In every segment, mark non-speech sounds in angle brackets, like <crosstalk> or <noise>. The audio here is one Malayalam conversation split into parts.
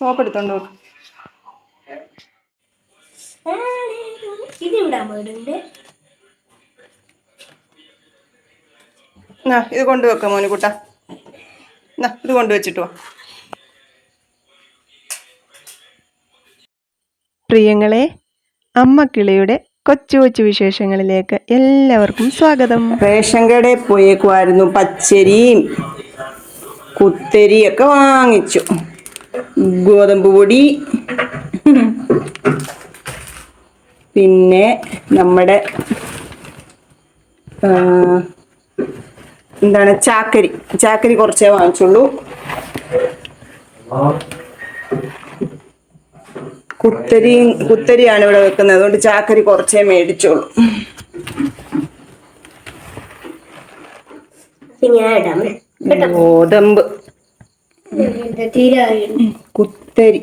സോപ്പ് എടുത്തോണ്ട് നോക്ക് ഇത് കൊണ്ടുവെക്ക മോനുകുട്ട. എന്നാ ഇത് കൊണ്ടുവച്ചിട്ട് വാ. പ്രിയങ്ങളെ അമ്മക്കിളിയുടെ കൊച്ചു കൊച്ചു വിശേഷങ്ങളിലേക്ക് എല്ലാവർക്കും സ്വാഗതം. റേഷൻ കടയിൽ പോയേക്കുമായിരുന്നു പച്ചരിയും കുത്തരിയൊക്കെ വാങ്ങിച്ചു. ഗോതമ്പ് പൊടി. പിന്നെ നമ്മുടെ എന്താണ് ചാക്കരി. ചാക്കരി കുറച്ചേ വാങ്ങിച്ചുള്ളൂ. കുത്തരി കുത്തരിയാണ് ഇവിടെ വെക്കുന്നത്. അതുകൊണ്ട് ചാക്കരി കുറച്ചേ മേടിച്ചോളൂ ഗോതമ്പ്. കുത്തരി.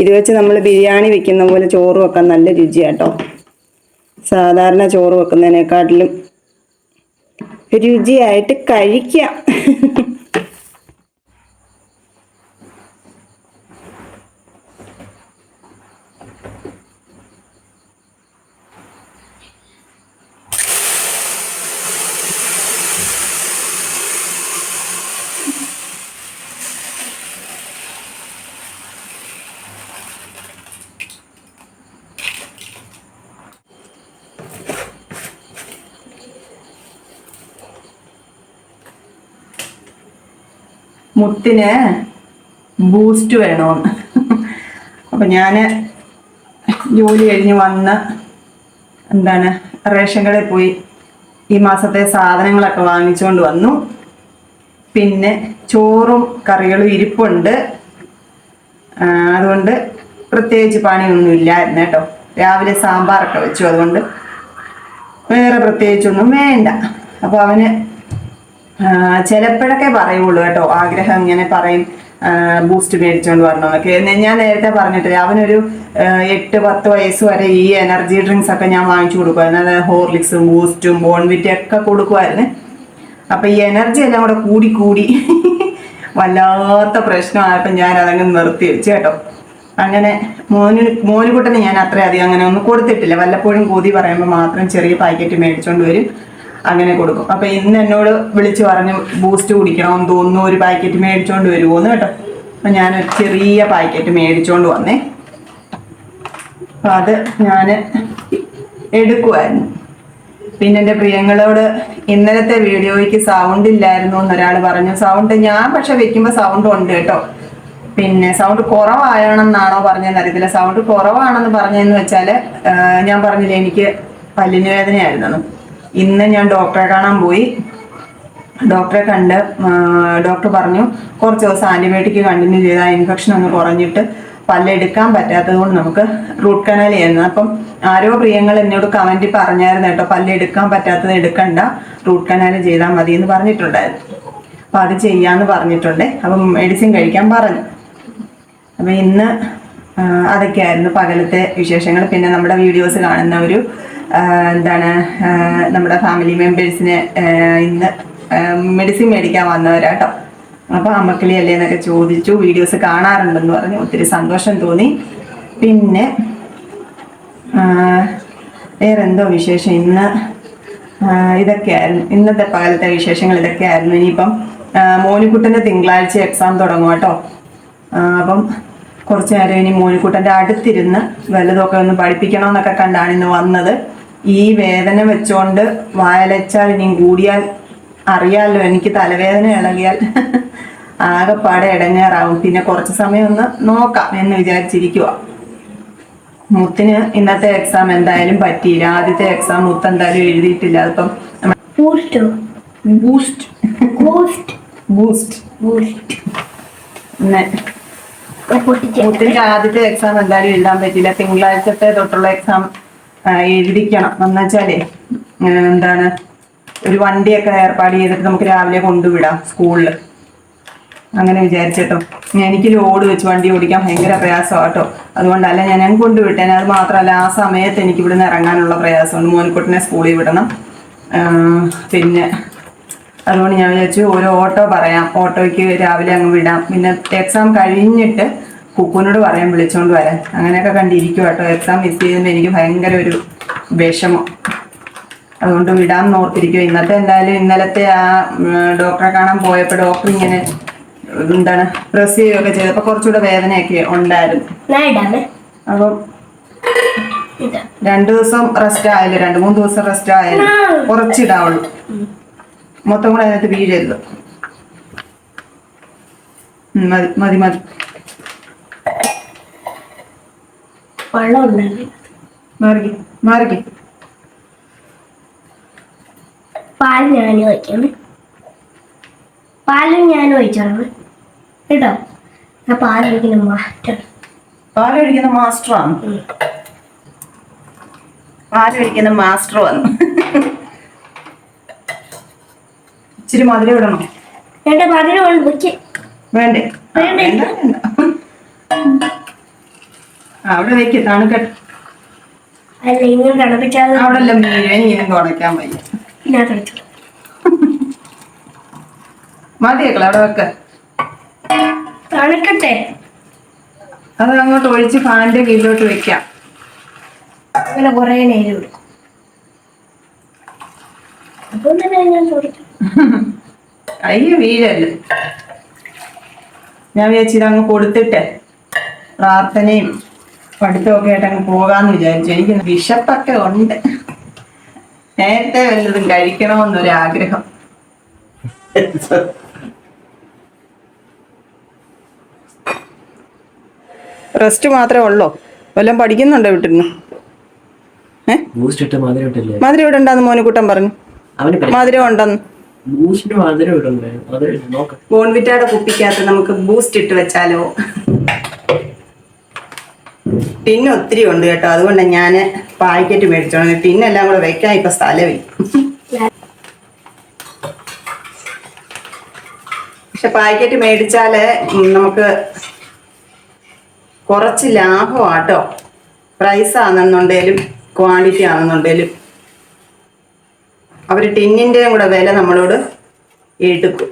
ഇത് വെച്ച് നമ്മൾ ബിരിയാണി വെക്കുന്ന പോലെ ചോറ് വെക്കാൻ നല്ല രുചിയാട്ടോ. സാധാരണ ചോറ് വെക്കുന്നതിനെക്കാട്ടിലും രുചിയായിട്ട് കഴിക്കാം. മുത്തിന് ബൂസ്റ്റ് വേണമെന്ന് അപ്പം ഞാൻ ജോലി കഴിഞ്ഞ് വന്ന് എന്താണ് റേഷൻ കടയിൽ പോയി. ഈ മാസത്തെ സാധനങ്ങളൊക്കെ വാങ്ങിച്ചുകൊണ്ട് വന്നു. പിന്നെ ചോറും കറികളും ഇരിപ്പുണ്ട്. അതുകൊണ്ട് പ്രത്യേകിച്ച് പണിയൊന്നും ഇല്ലായിരുന്നു കേട്ടോ. രാവിലെ സാമ്പാറൊക്കെ വെച്ചു. അതുകൊണ്ട് വേറെ പ്രത്യേകിച്ചൊന്നും വേണ്ട. അപ്പോൾ അവന് ചിലപ്പോഴൊക്കെ പറയുള്ളൂ കേട്ടോ ആഗ്രഹം ഇങ്ങനെ പറയും ബൂസ്റ്റ് മേടിച്ചോണ്ട് വരണമെന്നൊക്കെ. ഞാൻ നേരത്തെ പറഞ്ഞിട്ടില്ല അവനൊരു എട്ട് പത്ത് വയസ്സ് വരെ ഈ എനർജി ഡ്രിങ്ക്സ് ഒക്കെ ഞാൻ വാങ്ങിച്ചു കൊടുക്കുമായിരുന്നു അതായത് ഹോർലിക്സും ബൂസ്റ്റും ബോൺവിറ്റും ഒക്കെ കൊടുക്കുമായിരുന്നു അപ്പൊ ഈ എനർജി എല്ലാം കൂടെ കൂടി കൂടി <laughs> വല്ലാത്ത പ്രശ്നമായപ്പോൾ ഞാൻ അതങ്ങ് നിർത്തി വെച്ചു കേട്ടോ. അങ്ങനെ മോന് മോനുകുട്ടന് ഞാൻ അത്രയധികം അങ്ങനെ ഒന്നും കൊടുത്തിട്ടില്ല. വല്ലപ്പോഴും കൂതി പറയുമ്പോൾ മാത്രം ചെറിയ പാക്കറ്റ് മേടിച്ചോണ്ട് വരും. അങ്ങനെ കൊടുക്കും. അപ്പൊ ഇന്ന് എന്നോട് വിളിച്ച് പറഞ്ഞു ബൂസ്റ്റ് കുടിക്കണമെന്ന് തോന്നുന്നു ഒരു പാക്കറ്റ് മേടിച്ചോണ്ട് വരുമോന്ന് കേട്ടോ. അപ്പൊ ഞാൻ ഒരു ചെറിയ പാക്കറ്റ് മേടിച്ചോണ്ട് വന്നേ. അപ്പൊ അത് ഞാൻ എടുക്കുമായിരുന്നു പിന്നെ എന്റെ പ്രിയങ്ങളോട് ഇന്നലത്തെ വീഡിയോയ്ക്ക് സൗണ്ട് ഇല്ലായിരുന്നു എന്ന് ഒരാൾ പറഞ്ഞു. സൗണ്ട് ഞാൻ പക്ഷെ വെക്കുമ്പോൾ സൗണ്ട് ഉണ്ട് കേട്ടോ. പിന്നെ സൗണ്ട് കുറവായണെന്നാണോ പറഞ്ഞതെന്ന് അറിയത്തില്ല സൗണ്ട് കുറവാണെന്ന് പറഞ്ഞതെന്ന് വെച്ചാൽ ഞാൻ പറഞ്ഞില്ലേ എനിക്ക് പല്ലിന് വേദനയായിരുന്നു ഇന്ന് ഞാൻ ഡോക്ടറെ കാണാൻ പോയി. ഡോക്ടറെ കണ്ട് ഡോക്ടർ പറഞ്ഞു കുറച്ച് ദിവസം ആന്റിബയോട്ടിക് കണ്ടിന്യൂ ചെയ്താൽ ഇൻഫെക്ഷൻ ഒന്ന് കുറഞ്ഞിട്ട് പല്ലെടുക്കാൻ പറ്റാത്തത് കൊണ്ട് നമുക്ക് റൂട്ട് കനാൽ ചെയ്യുന്നത് അപ്പം ആരോ പ്രിയങ്ങൾ എന്നോട് കമന്റ് പറഞ്ഞായിരുന്നു കേട്ടോ പല്ലെടുക്കാൻ പറ്റാത്തത് എടുക്കണ്ട റൂട്ട് കനാൽ ചെയ്താൽ മതി എന്ന് പറഞ്ഞിട്ടുണ്ടായിരുന്നു. അപ്പം അത് ചെയ്യാമെന്ന് പറഞ്ഞിട്ടുണ്ട്. അപ്പം മെഡിസിൻ കഴിക്കാൻ പറഞ്ഞു. അപ്പം ഇന്ന് അതൊക്കെയായിരുന്നു പകലത്തെ വിശേഷങ്ങൾ. പിന്നെ നമ്മുടെ വീഡിയോസ് കാണുന്ന ഒരു എന്താണ് നമ്മുടെ ഫാമിലി മെമ്പേഴ്സിന് ഇന്ന് മെഡിസിൻ മേടിക്കാൻ വന്നവരാട്ടോ അപ്പോൾ അമ്മക്കിളി അല്ലേ എന്നൊക്കെ ചോദിച്ചു വീഡിയോസ് കാണാറുണ്ടെന്ന് പറഞ്ഞു. ഒത്തിരി സന്തോഷം തോന്നി. പിന്നെ വേറെ എന്തോ വിശേഷം? ഇന്ന് ഇതൊക്കെയായിരുന്നു. ഇന്നത്തെ പകലത്തെ വിശേഷങ്ങൾ ഇതൊക്കെയായിരുന്നു. ഇനിയിപ്പം മോനിക്കുട്ടന്റെ തിങ്കളാഴ്ച എക്സാം തുടങ്ങും കേട്ടോ. അപ്പം കുറച്ച് നേരം ഇനി മോനിക്കുട്ടന്റെ അടുത്തിരുന്ന് വലുതൊക്കെ ഒന്ന് പഠിപ്പിക്കണമെന്നൊക്കെ കണ്ടാണ് ഇന്ന് വന്നത്. ഈ വേദന വെച്ചോണ്ട് വായലച്ചാൽ ഇനിയും കൂടിയാൽ അറിയാലോ എനിക്ക് തലവേദന ഇളകിയാൽ <laughs> ആകെപ്പാടെ ഇടങ്ങേറാവും. പിന്നെ കുറച്ച് സമയം ഒന്ന് നോക്കാം എന്ന് വിചാരിച്ചിരിക്കുക മുത്തിന് ഇന്നത്തെ എക്സാം എന്തായാലും പറ്റിയില്ല. ആദ്യത്തെ എക്സാം മുത്ത് എന്തായാലും എഴുതിയിട്ടില്ല. അതിപ്പം ബൂസ്റ്റോ ബൂസ്റ്റ് ബൂസ്റ്റ് ബൂസ്റ്റ് ബൂസ്റ്റ് പൊട്ടിച്ച്. മുത്തിന്റെ ആദ്യത്തെ എക്സാം എന്തായാലും എഴുതാൻ പറ്റില്ല തിങ്കളാഴ്ചത്തെ തൊട്ടുള്ള എക്സാം എഴുതിക്കണം. എന്നുവെച്ചാലേ എന്താണ് ഒരു വണ്ടിയൊക്കെ ഏർപ്പാട് ചെയ്തിട്ട് നമുക്ക് രാവിലെ കൊണ്ടുവിടാം സ്കൂളിൽ അങ്ങനെ വിചാരിച്ചിട്ടോ. എനിക്ക് ലോഡ് വെച്ച് വണ്ടി ഓടിക്കാൻ ഭയങ്കര പ്രയാസമാണ് കേട്ടോ അതുകൊണ്ടല്ല ഞാൻ ഞാൻ കൊണ്ടുവിട്ടേനെ. അത് മാത്രമല്ല ആ സമയത്ത് എനിക്ക് ഇവിടുന്ന് ഇറങ്ങാനുള്ള പ്രയാസമുണ്ട്. മോനിക്കുട്ടിനെ സ്കൂളിൽ വിടണം. പിന്നെ അതുകൊണ്ട് ഞാൻ വിചാരിച്ചു ഒരു ഓട്ടോ പറയാം. ഓട്ടോയ്ക്ക് രാവിലെ അങ്ങ് വിടാം. പിന്നെ എക്സാം കഴിഞ്ഞിട്ട് കുക്കുനോട് പറയാൻ വിളിച്ചോണ്ട് വരാൻ. അങ്ങനെയൊക്കെ കണ്ടിരിക്കും കേട്ടോ. എക്സാം മിസ് ചെയ്തതിന് എനിക്ക് ഭയങ്കര ഒരു വിഷമം. അതുകൊണ്ട് വിടാൻ ഓർത്തിരിക്കും ഇന്നത്തെ എന്തായാലും ഇന്നലത്തെ ആ ഡോക്ടറെ കാണാൻ പോയപ്പോൾ ഡോക്ടർ ഇങ്ങനെ എന്താണ് പ്രസ് ചെയ്യുകയൊക്കെ ചെയ്തപ്പോൾ കുറച്ചുകൂടെ വേദനയൊക്കെ ഉണ്ടായിരുന്നു. അപ്പം രണ്ടു ദിവസം റെസ്റ്റ് ആയാലും രണ്ട് മൂന്ന് ദിവസം റെസ്റ്റ് ആയാലും കുറച്ചിടാവുള്ളൂ. മൊത്തം കൂടെ അതിനകത്ത് വീഴരുത്. മതി മതി മതി. വെള്ളം ഉണ്ടായിരുന്നു മാറിക്ക് മാറിക്ക്. പാൽ ഞാൻ ഒഴിക്കണം പാലും ഞാൻ ഒഴിച്ചോളാം. കേട്ടോ? ആ പാലൊഴിക്കുന്ന മാസ്റ്റർ. പാലൊഴിക്കുന്ന മാസ്റ്ററാണ് പാലൊഴിക്കുന്ന മാസ്റ്റർ വന്നു. ഇച്ചിരി മധുരം ഇടണം. വേണ്ട മധുരം വേണ്ടേ? വേണ്ട. വേണ്ട. അവിടെ വെക്ക് തണുക്കട്ടെ അല്ല ഇങ്ങനെ തണുപ്പിച്ചാൽ അവിടെ എല്ലാം മീൻ ഇങ്ങനെ തുടയ്ക്കാൻ വയ്യ. ഞാൻ തണുത്തു മതിയേക്കള അവിടെ വെക്ക. തണുക്കട്ടെ. അത് അങ്ങോട്ട് ഒഴിച്ച് ഫാനിന്റെ കീഴിലോട്ട് വെക്കാം. അങ്ങനെ കുറേ നേരം എടുക്കും. അപ്പം തന്നെ ഞാൻ ചോദിക്കും. കൈ വീഴല്ല ഞാൻ വിചാരിച്ചിത് അങ്ങ് കൊടുത്തിട്ട് പ്രാർത്ഥനയും. പഠിത്തമൊക്കെ ആയിട്ട് അങ്ങ് പോകാന്ന് വിചാരിച്ചു. എനിക്ക് വിശപ്പൊക്കെ ഉണ്ട്. നേരത്തെ വല്ലതും കഴിക്കണമെന്നൊരാഗ്രഹം. റെസ്റ്റ് മാത്രമേ ഉള്ളോ? വല്ലതും പഠിക്കുന്നുണ്ടോ വീട്ടിൽ നിന്ന് ബൂസ്റ്റ് ഇട്ട് മധുരം ഇവിടെ ഉണ്ടാന്ന് മോനുകുട്ടൻ പറഞ്ഞു. മധുരം ഉണ്ടെന്ന്. ബൂസ്റ്റ് മധുരം നോക്ക. ബോൺവിറ്റയുടെ കുപ്പിക്കകത്ത് നമുക്ക് ബൂസ്റ്റ് ഇട്ട് വെച്ചാലോ? ടിന്ന് ഒത്തിരി ഉണ്ട് കേട്ടോ. അതുകൊണ്ട് ഞാൻ പാക്കറ്റ് മേടിച്ചോളാം ടിന്നെല്ലാം കൂടെ വെക്കാൻ ഇപ്പൊ സ്ഥലമില്ല പക്ഷെ പാക്കറ്റ് മേടിച്ചാൽ നമുക്ക് കുറച്ച് ലാഭമാട്ടോ പ്രൈസ് ആണെന്നുണ്ടെങ്കിലും ക്വാണ്ടിറ്റി ആണെന്നുണ്ടെങ്കിലും അവർ ടിന്നിന്റെയും കൂടെ വില നമ്മളോട് എടുക്കും.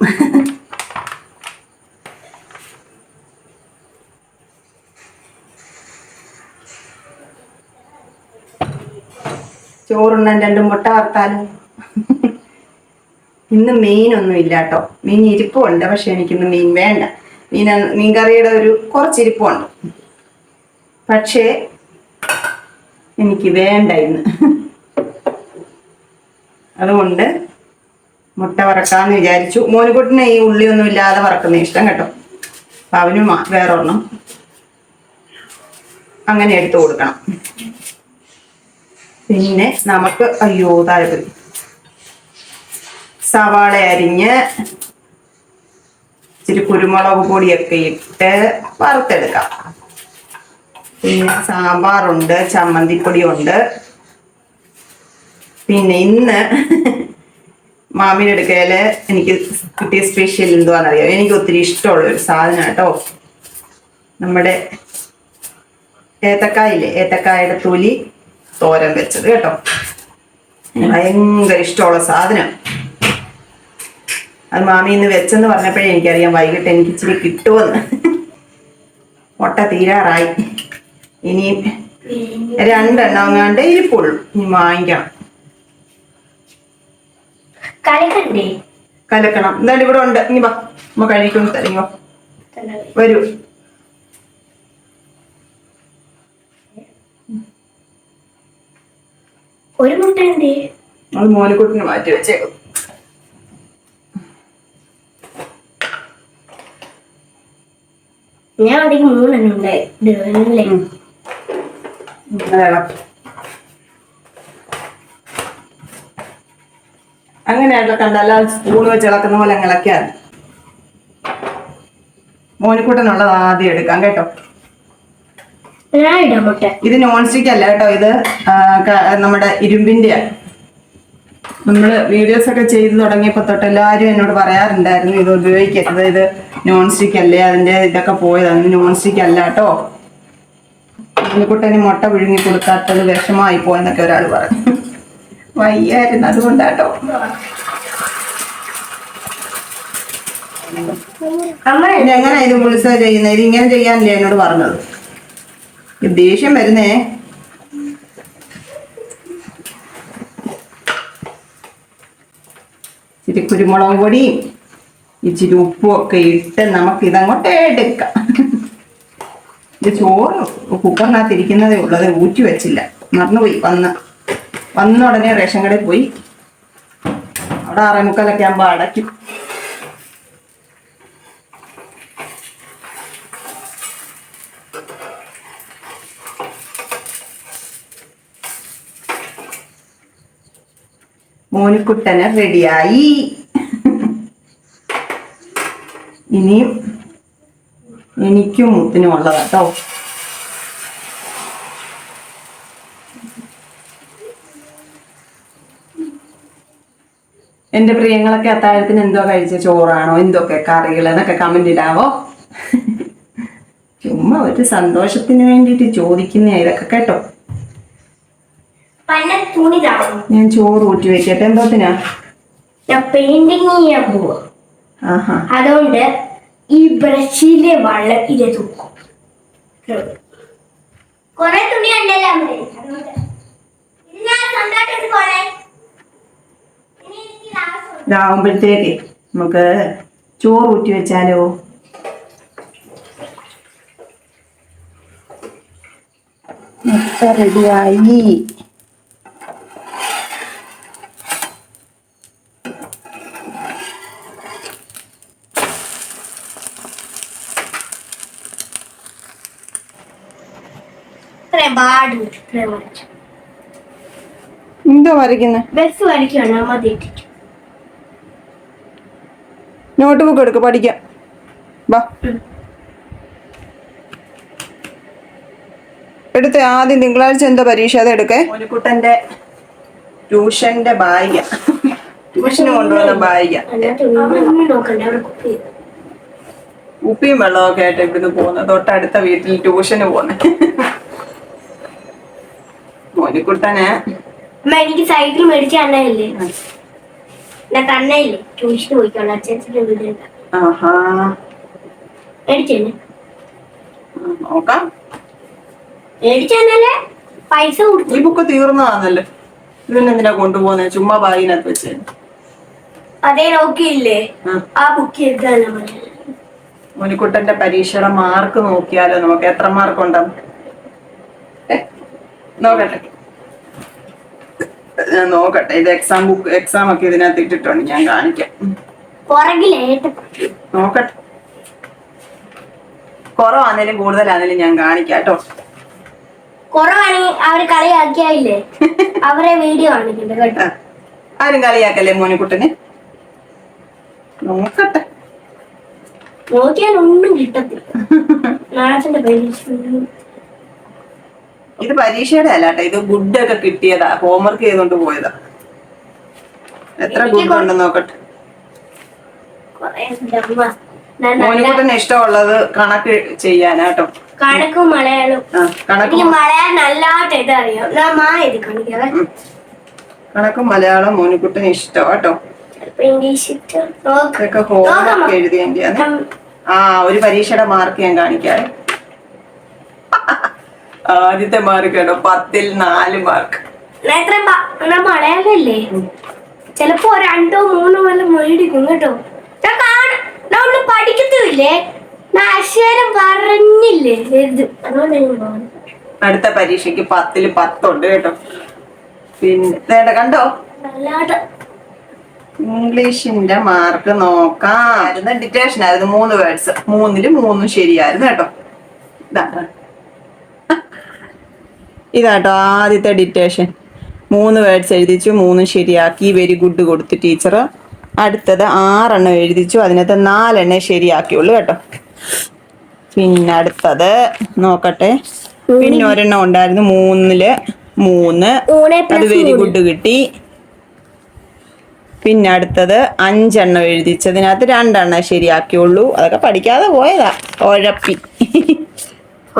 ചോറുണ്ണാൻ രണ്ട് മുട്ട വറുത്താലും. ഇന്ന് മീനൊന്നും ഇല്ല കേട്ടോ. മീൻ ഇരിപ്പുണ്ട് പക്ഷെ എനിക്കിന്ന് മീൻ വേണ്ട. മീൻ മീൻകറിയുടെ ഒരു കുറച്ച് ഉണ്ട് പക്ഷേ എനിക്ക് വേണ്ട ഇന്ന്. അതുകൊണ്ട് മുട്ട വറക്കാന്ന് വിചാരിച്ചു. മോനുകുട്ടിനെ ഈ ഉള്ളിയൊന്നും ഇല്ലാതെ വറക്കുന്ന ഇഷ്ടം കേട്ടോ. അപ്പൊ അവനും വേറൊരെണ്ണം. അങ്ങനെ എടുത്തു കൊടുക്കണം. പിന്നെ നമുക്ക് അയ്യോ താഴെ സവാള അരിഞ്ഞ് ഇച്ചിരി കുരുമുളക് പൊടിയൊക്കെ ഇട്ട് വറുത്തെടുക്കാം. പിന്നെ സാമ്പാറുണ്ട് ചമ്മന്തിപ്പൊടിയുണ്ട്. പിന്നെ ഇന്ന് അടുക്കൽ എനിക്ക് കിട്ടിയ സ്പെഷ്യൽ എന്തുവാണെന്നറിയാം എനിക്ക് ഒത്തിരി ഇഷ്ടമുള്ള ഒരു സാധനം കേട്ടോ. നമ്മുടെ ഏത്തക്കായില്ലേ? ഏത്തക്കായുടെ തൊലി. തോരൻ വെച്ചത് കേട്ടോ. ഭയങ്കര ഇഷ്ടമുള്ള സാധനം. അത് മാമി ഇന്ന് വെച്ചെന്ന് പറഞ്ഞപ്പോഴേ എനിക്കറിയാം വൈകിട്ട് എനിക്ക് ഇച്ചിരി കിട്ടുമെന്ന്. മുട്ട തീരാറായി. ഇനി രണ്ടെണ്ണം എങ്ങാണ്ട് ഇരിപ്പുള്ളൂ. ഇനി വാങ്ങിക്കണം. കലക്കണം. എന്തായാലും ഇവിടെ ഉണ്ട്. ഇനി വാ. നമ്മ കഴിക്കും തരുമോ? വരൂ. ഒരു മുട്ട എന്ത് അത് മോനക്കുട്ടിന് മാറ്റി വെച്ചേക്കും. ഞാൻ അവിടേക്ക് മൂന്നെണ്ണം ഉണ്ടായി. ഉം. കണ്ടല്ല സ്പൂൺ വെച്ച് ഇളക്കുന്ന പോലെ ഇളക്കിയാൽ മോനിക്കൂട്ടനുള്ളത് ആദ്യം എടുക്കാം കേട്ടോ. ഇത് നോൺ സ്റ്റിക്ക് അല്ല കേട്ടോ ഇത് നമ്മുടെ ഇരുമ്പിന്റെ നമ്മൾ വീഡിയോസ് ഒക്കെ ചെയ്തു തുടങ്ങിയപ്പോൾ തൊട്ട് എല്ലാവരും എന്നോട് പറയാറുണ്ടായിരുന്നു ഇത് ഉപയോഗിക്കരുത് ഇത് നോൺ സ്റ്റിക്ക് അല്ലേ അതിന്റെ ഇതൊക്കെ പോയതാണ് നോൺ സ്റ്റിക്ക് അല്ല കേട്ടോ. കുട്ടന് മുട്ട വിഴുങ്ങി കൊടുക്കാത്തത് വിഷമായി പോയെന്നൊക്കെ ഒരാൾ പറഞ്ഞു. വയ്യായിരുന്നു അതുകൊണ്ടാട്ടോ എങ്ങനെ ഇത് പുളിസ ചെയ്യുന്നത്? ഇത് ഇങ്ങനെ ചെയ്യാനല്ലേ എന്നോട് പറഞ്ഞത്? ദേഷ്യം വരുന്നേ. ഇച്ചിരി കുരുമുളക് പൊടിയും ഇച്ചിരി ഉപ്പും ഒക്കെ ഇട്ട് നമുക്ക് ഇതങ്ങോട്ട് എടുക്കാം. ഇത് ചോറ് കുക്കറിനകത്ത് ഇരിക്കുന്നതേ ഉള്ളത് ഊറ്റി വെച്ചില്ല. മറന്നുപോയി വന്ന്. വന്ന ഉടനെ റേഷൻ കടയിൽ പോയി. അവിടെ ആറേ മുക്കാലൊക്കെ ആകുമ്പോൾ അടയ്ക്കും. മോനിക്കുട്ടന് റെഡിയായി ഇനിയും എനിക്കും മുത്തിനും ഉള്ളതാട്ടോ എന്റെ പ്രിയങ്ങളൊക്കെ അത്താഴത്തിന് എന്തോ കഴിച്ച ചോറാണോ? എന്തൊക്കെ കറികൾ? എന്നൊക്കെ കമന്റ് ഇടാവോ? ചുമ്മാ ഒരു സന്തോഷത്തിന് വേണ്ടിയിട്ട് ചോദിക്കുന്ന ഇതൊക്കെ കേട്ടോ. ഞാൻ ചോറ് ഊറ്റി വെക്കട്ടെ. എന്തോത്തിനാ പെയിന്റിങ് ചെയ്യാൻ പോവാ. അതുകൊണ്ട് ഈ ബ്രഷിലെ വെള്ളം ഇത് തൂക്കും. കൊറേ തുണി ഉണ്ടല്ലോ. ഇതാവുമ്പോഴത്തേക്ക് നമുക്ക് ചോറ് ഊറ്റി വെച്ചാലോ? റെഡിയായി വരച്ചു എന്താ വരയ്ക്കുന്നത് ബസ് വരയ്ക്കുകയാണ് അമ്മ തെറ്റിച്ചു. നോട്ട് ബുക്ക് എടുക്ക പഠിക്കാം. വാ. എടുത്ത ആദ്യം തിങ്കളാഴ്ച എന്താ പരീക്ഷ? അത് എടുക്കേ. കുട്ടന്റെ ട്യൂഷന്റെ ബായിക ട്യൂഷന് കൊണ്ടുവന്ന ബായിക ഉപ്പിയും വെള്ളമൊക്കെ ആയിട്ട് ഇവിടുന്ന് പോകുന്നത്. തൊട്ടടുത്ത വീട്ടിൽ ട്യൂഷന് പോകുന്നത് മോനിക്കുട്ടന് എനിക്ക് സൈക്കിൾ മേടിച്ച അണ്ണയില്ലേ ഞാൻ കണ്ണയില്ലേ ട്യൂഷന് പോയിക്കോളാം അച്ഛന്റെ വീട്ടിൽ ആഹാ. മേടിച്ചെന്നെ നോക്കാം. മേടിച്ചെന്നല്ലേ പൈസ കൊടുത്തു. ഈ ബുക്ക് തീർന്നതാണല്ലേ. കൊണ്ടുപോകുന്നത് ചുമ്മാ ബാഗിനകത്ത് വെച്ച്. അതേ നോക്കിയില്ലേ? ആ. ബുക്ക് എഴുതാനാ മോനിക്കുട്ടന്റെ പരീക്ഷയുടെ മാർക്ക് നോക്കിയാലോ നമുക്ക്? എത്ര മാർക്ക് ഉണ്ടാവും? ഏ, നോക്കട്ടെ. ഞാൻ നോക്കട്ടെ. ഇത് എക്സാം ബുക്ക് എക്സാം ഒക്കെ ഇതിനകത്ത് ഇട്ടിട്ടുണ്ട്. ഞാൻ കാണിക്കാം. നോക്കട്ടെ. കുറവാന്നേലും കൂടുതലാന്നേലും ഞാൻ കാണിക്കാം കേട്ടോ. കുറവാണെങ്കിൽ അവർ കളിയാക്കിയായില്ലേ? <laughs> അവരെ വീഡിയോ കാണിക്കണ്ട. ആരും കളിയാക്കല്ലേ മോനിക്കുട്ടന്? നോക്കട്ടെ. നോക്കിയാൽ ഒന്നും കിട്ടത്തില്ല നാളത്തിന്റെ പരീക്ഷ ഇത് പരീക്ഷയുടെ അല്ല കേട്ടോ ഇത് ഗുഡ് ഒക്കെ കിട്ടിയതാ. ഹോംവർക്ക് ചെയ്തോണ്ട് പോയതാ. എത്ര ഗുഡ് ഉണ്ടെന്ന് നോക്കട്ടെ. മോനിക്കുട്ടന് ഇഷ്ടമുള്ളത് കണക്ക് ചെയ്യാനാട്ടോ കണക്കും മലയാളവും കണക്ക് മലയാളം നല്ലതായിട്ട് കണക്കും മലയാളം മോനിക്കുട്ടന് ഇഷ്ടം കേട്ടോ. ഇതൊക്കെ ഹോംവർക്ക് എഴുതിയ ആ ഒരു പരീക്ഷയുടെ മാർക്ക് ഞാൻ കാണിക്കാം ആദ്യത്തെ മാർക്ക് കേട്ടോ പത്തിൽ നാല് മാർക്ക് മലയാളല്ലേ ചിലപ്പോ രണ്ടോ മൂന്നോ വല്ല മേടിക്കും കേട്ടോ. ഞാൻ കാണും ഞാൻ അക്ഷരം പറഞ്ഞില്ലേ? അടുത്ത പരീക്ഷയ്ക്ക് പത്തിൽ പത്തുണ്ട് കേട്ടോ. പിന്നെ കണ്ടോ? ഇംഗ്ലീഷിന്റെ മാർക്ക് നോക്കാം. ഡിറ്റേഷൻ ആയിരുന്നു മൂന്ന് വേർഡ്സ് മൂന്നിൽ മൂന്നും ശരിയായിരുന്നു കേട്ടോ. ഇതാട്ടോ ആദ്യത്തെ ഡിറ്റേഷൻ മൂന്ന് വേർഡ്സ് എഴുതിച്ചു മൂന്നും ശരിയാക്കി. വെരി ഗുഡ് കൊടുത്തു ടീച്ചർ അടുത്തത് ആറെണ്ണം എഴുതിച്ചു. അതിനകത്ത് നാലെണ്ണം ശരിയാക്കിയുള്ളൂ കേട്ടോ. പിന്നെ അടുത്തത് നോക്കട്ടെ. പിന്നെ ഒരെണ്ണം ഉണ്ടായിരുന്നു. മൂന്നിൽ മൂന്ന്. അത് വെരി ഗുഡ് കിട്ടി. പിന്നെ അടുത്തത് അഞ്ചെണ്ണം എഴുതിച്ചതിനകത്ത് രണ്ടെണ്ണം ശരിയാക്കിയുള്ളൂ. അതൊക്കെ പഠിക്കാതെ പോയതാ. ഉഴപ്പി.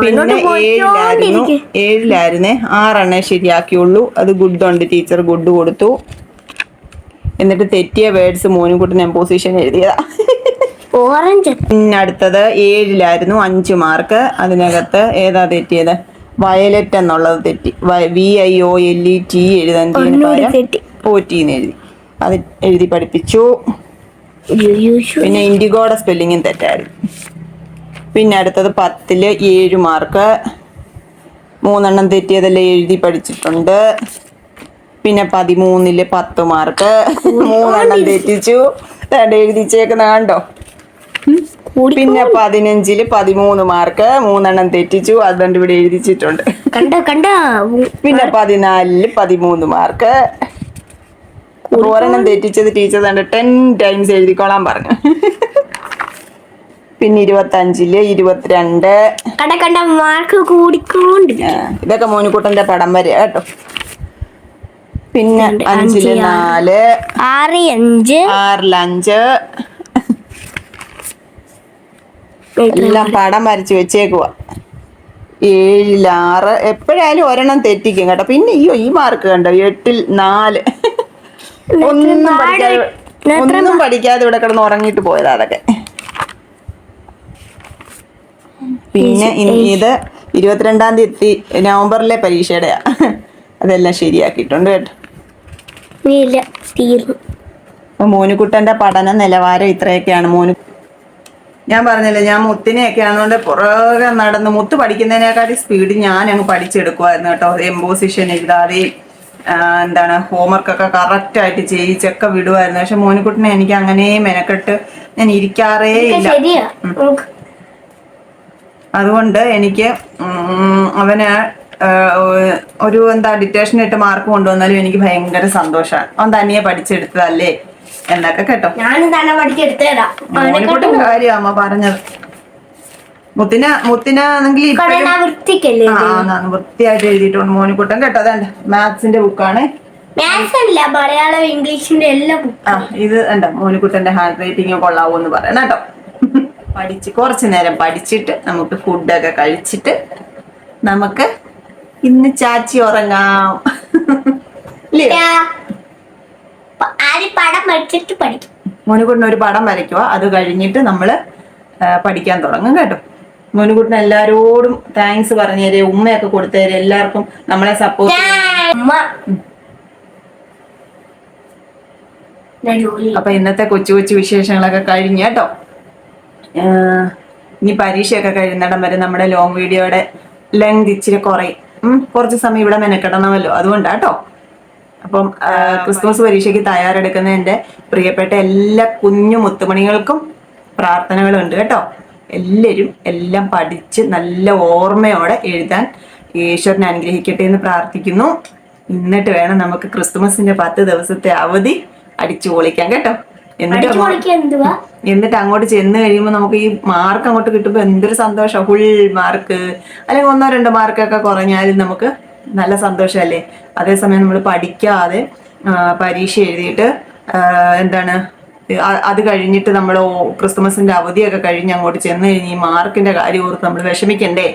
പിന്നെ ഏഴിലായിരുന്നു. ഏഴിലായിരുന്നേ. ആറെണ്ണേ ശരിയാക്കിയുള്ളൂ. അത് ഗുഡ് ഉണ്ട്. ടീച്ചർ ഗുഡ് കൊടുത്തു. എന്നിട്ട് തെറ്റിയ വേർഡ്സ് മോനും മോനുകുട്ടൻ എംപോസിഷൻ എഴുതിയതാ. ഓറഞ്ച്. പിന്നെ അടുത്തത് ഏഴിലായിരുന്നു. അഞ്ച് മാർക്ക് അതിനകത്ത് ഏതാ തെറ്റിയത്? വയലറ്റ് എന്നുള്ളത് തെറ്റി. V I O L E T എഴുതാൻ പോറ്റിന്ന് എഴുതി. അത് എഴുതി പഠിപ്പിച്ചു. പിന്നെ ഇൻഡിഗോയുടെ സ്പെല്ലിങ്ങും തെറ്റായിരുന്നു. പിന്നെ അടുത്തത് പത്തിൽ ഏഴ് മാർക്ക്. മൂന്നെണ്ണം തെറ്റിയതെല്ലാം എഴുതി പഠിച്ചിട്ടുണ്ട്. പിന്നെ പതിമൂന്നിൽ പത്ത് മാർക്ക്. മൂന്നെണ്ണം തെറ്റിച്ചു. ദാണ്ട് എഴുതിച്ചേക്കുന്ന കണ്ടോ? പിന്നെ പതിനഞ്ചിൽ പതിമൂന്ന് മാർക്ക്. മൂന്നെണ്ണം തെറ്റിച്ചു. അതുകൊണ്ട് ഇവിടെ എഴുതിച്ചിട്ടുണ്ട്. കണ്ടോ കണ്ടോ? പിന്നെ പതിനാലിൽ പതിമൂന്ന് മാർക്ക്. ഒരെണ്ണം തെറ്റിച്ചത് ടീച്ചർ കണ്ട് ടെൻ ടൈംസ് എഴുതിക്കോളാൻ പറഞ്ഞു. <laughs> പിന്നെ ഇരുപത്തി അഞ്ചിൽ ഇരുപത്തിരണ്ട്. കട കണ്ട മാർക്ക് കൂടിക്കൊണ്ട്. ഇതൊക്കെ മോനിക്കൂട്ടന്റെ പടം വരെ കേട്ടോ. പിന്നെ അഞ്ചിൽ അഞ്ച്, നാല്. ആറ് അഞ്ച്. ആറിൽ അഞ്ച്. എല്ലാം പടം വരച്ച് വെച്ചേക്കുവ. ഏഴിൽ ആറ്. എപ്പോഴായാലും ഒരെണ്ണം തെറ്റിക്കും കേട്ടോ. പിന്നെ അയ്യോ ഈ മാർക്ക് കണ്ടോ? എട്ടിൽ നാല്. ഒന്നും പഠിക്കാതെ ഒന്നും പഠിക്കാതെ ഇവിടെ കിടന്ന് ഉറങ്ങിയിട്ട് പോയതാ അതൊക്കെ. പിന്നെ ഇത് ഇരുപത്തിരണ്ടാം തീയതി നവംബറിലെ പരീക്ഷയുടെയാ അതെല്ലാം ശരിയാക്കിയിട്ടുണ്ട് കേട്ടോ. മോനുകുട്ടന്റെ പഠന നിലവാരം ഇത്രയൊക്കെയാണ്. മോനു ഞാൻ പറഞ്ഞില്ലേ ഞാൻ മുത്തിനെയൊക്കെ ആണോണ്ട് പുറകെ നടന്ന് മുത്ത് പഠിക്കുന്നതിനെക്കാട്ടി സ്പീഡ് ഞാൻ അങ്ങ് പഠിച്ചെടുക്കുമായിരുന്നു കേട്ടോ എംബോസിഷൻ എഴുതാതെയും എന്താണ് ഹോംവർക്കൊക്കെ കറക്റ്റ് ആയിട്ട് ചെയ്യിച്ചൊക്കെ വിടുമായിരുന്നു പക്ഷെ മോനുകുട്ടിനെ എനിക്ക് അങ്ങനെ മെനക്കെട്ട് ഞാൻ ഇരിക്കാറേ ഇല്ല. അതുകൊണ്ട് എനിക്ക് അവന് ഒരു എന്താ ഡിറ്റേഷൻ ഇട്ട് മാർക്ക് കൊണ്ടുവന്നാലും എനിക്ക് ഭയങ്കര സന്തോഷമാണ് അവൻ തനിയെ പഠിച്ചെടുത്തതല്ലേ? എന്നൊക്കെ കേട്ടോ. ഞാൻ തന്നെ പഠിച്ചെടുത്തേടാ മോനിക്കുട്ടന്റെ കാര്യം അമ്മ പറഞ്ഞത്. മുത്തിന മുത്തിനാണെങ്കിൽ ആണെങ്കിൽ വൃത്തിയായിട്ട് എഴുതിയിട്ടുണ്ട് മോനിക്കുട്ടൻ. കേട്ടോ അതെ മാത്സിന്റെ ബുക്കാണ് മലയാളം ഇംഗ്ലീഷിന്റെ എല്ലാ ഇത് എന്താ മോനിക്കുട്ടന്റെ ഹാൻഡ് റൈറ്റിംഗ് കൊള്ളാവൂ എന്ന് പറയണം കേട്ടോ. പഠിച്ച് കുറച്ച് നേരം പഠിച്ചിട്ട് നമുക്ക് ഫുഡൊക്കെ കഴിച്ചിട്ട് നമുക്ക് ഇന്ന് ചാച്ചി ഉറങ്ങാം. പടം പഠിക്കും. മോനുകുട്ടൻ ഒരു പടം വരയ്ക്കുക അത് കഴിഞ്ഞിട്ട് നമ്മൾ പഠിക്കാൻ തുടങ്ങും കേട്ടോ. മോനുകുട്ടൻ എല്ലാരോടും താങ്ക്സ് പറഞ്ഞേരെ ഉമ്മയൊക്കെ കൊടുത്തേരെ എല്ലാവർക്കും നമ്മളെ സപ്പോർട്ട് അപ്പൊ ഇന്നത്തെ കൊച്ചു കൊച്ചു വിശേഷങ്ങളൊക്കെ കഴിഞ്ഞു കേട്ടോ. ഇനി പരീക്ഷയൊക്കെ കഴിയുന്നിടം വരെ നമ്മുടെ ലോങ് വീഡിയോയുടെ ലെങ്ത് ഇച്ചിരി കുറയും. കുറച്ച് സമയം ഇവിടെ മെനക്കെടണമല്ലോ. അതുകൊണ്ടാട്ടോ. അപ്പം ക്രിസ്മസ് പരീക്ഷയ്ക്ക് തയ്യാറെടുക്കുന്ന എന്റെ പ്രിയപ്പെട്ട എല്ലാ കുഞ്ഞു മുത്തുമണികൾക്കും പ്രാർത്ഥനകളുണ്ട് കേട്ടോ. എല്ലാവരും എല്ലാം പഠിച്ച് നല്ല ഓർമ്മയോടെ എഴുതാൻ ഈശ്വരനെ അനുഗ്രഹിക്കട്ടെ എന്ന് പ്രാർത്ഥിക്കുന്നു. എന്നിട്ട് വേണം നമുക്ക് ക്രിസ്തുമസിന്റെ പത്ത് ദിവസത്തെ അവധി അടിച്ചു പൊളിക്കാൻ കേട്ടോ. എന്നിട്ട് എന്നിട്ട് അങ്ങോട്ട് ചെന്ന് കഴിയുമ്പോൾ നമുക്ക് ഈ മാർക്ക് അങ്ങോട്ട് കിട്ടുമ്പോൾ എന്തൊരു സന്തോഷം. ഫുൾ മാർക്ക് അല്ലെങ്കിൽ ഒന്നോ രണ്ടോ മാർക്കൊക്കെ കുറഞ്ഞാലും നമുക്ക് നല്ല സന്തോഷമല്ലേ? അതേസമയം നമ്മൾ പഠിക്കാതെ പരീക്ഷ എഴുതിയിട്ട് എന്താണ് അത് കഴിഞ്ഞിട്ട് നമ്മൾ ക്രിസ്തുമസിന്റെ അവധിയൊക്കെ കഴിഞ്ഞ് അങ്ങോട്ട് ചെന്ന് കഴിഞ്ഞ് ഈ മാർക്കിന്റെ കാര്യം ഓർത്ത് നമ്മൾ വിഷമിക്കണ്ടേ?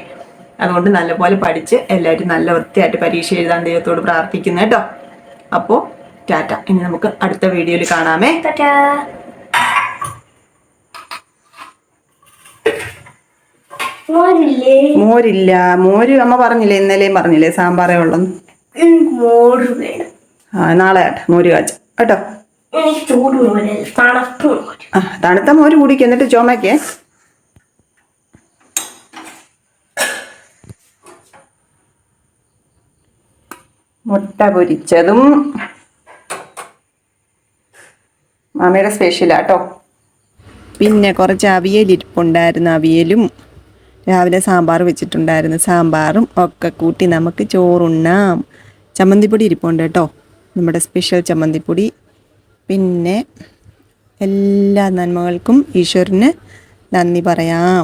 അതുകൊണ്ട് നല്ലപോലെ പഠിച്ച് എല്ലാവരും നല്ല വൃത്തിയായിട്ട് പരീക്ഷ എഴുതാൻ ദൈവത്തോട് പ്രാർത്ഥിക്കുന്നു കേട്ടോ. അപ്പോൾ ടാറ്റ. ഇനി നമുക്ക് അടുത്ത വീഡിയോയിൽ കാണാമേ. മോരില്ലേ? മോര് അമ്മ പറഞ്ഞില്ലേ ഇന്നലെയും പറഞ്ഞില്ലേ സാമ്പാറേ ഉള്ളെന്ന് ഉം, മോര് വേണം. ആ നാളെ ആട്ടെ മോര് കാച്ച. കേട്ടോ? ആ തണുത്ത മോര് കുടിക്ക് എന്നിട്ട് ചുമക്കേ. മുട്ട പൊരിച്ചതും മാമയുടെ സ്പെഷ്യലാട്ടോ പിന്നെ കുറച്ച് അവിയൽ ഇരിപ്പുണ്ടായിരുന്നു അവിയലും രാവിലെ സാമ്പാർ വെച്ചിട്ടുണ്ടായിരുന്നു. സാമ്പാറും ഒക്കെ കൂട്ടി നമുക്ക് ചോറുണ്ണാം. ചമ്മന്തിപ്പൊടി ഇരിപ്പുണ്ട് കേട്ടോ. നമ്മുടെ സ്പെഷ്യൽ ചമ്മന്തിപ്പൊടി. പിന്നെ എല്ലാ നന്മകൾക്കും ഈശ്വരന് നന്ദി പറയാം.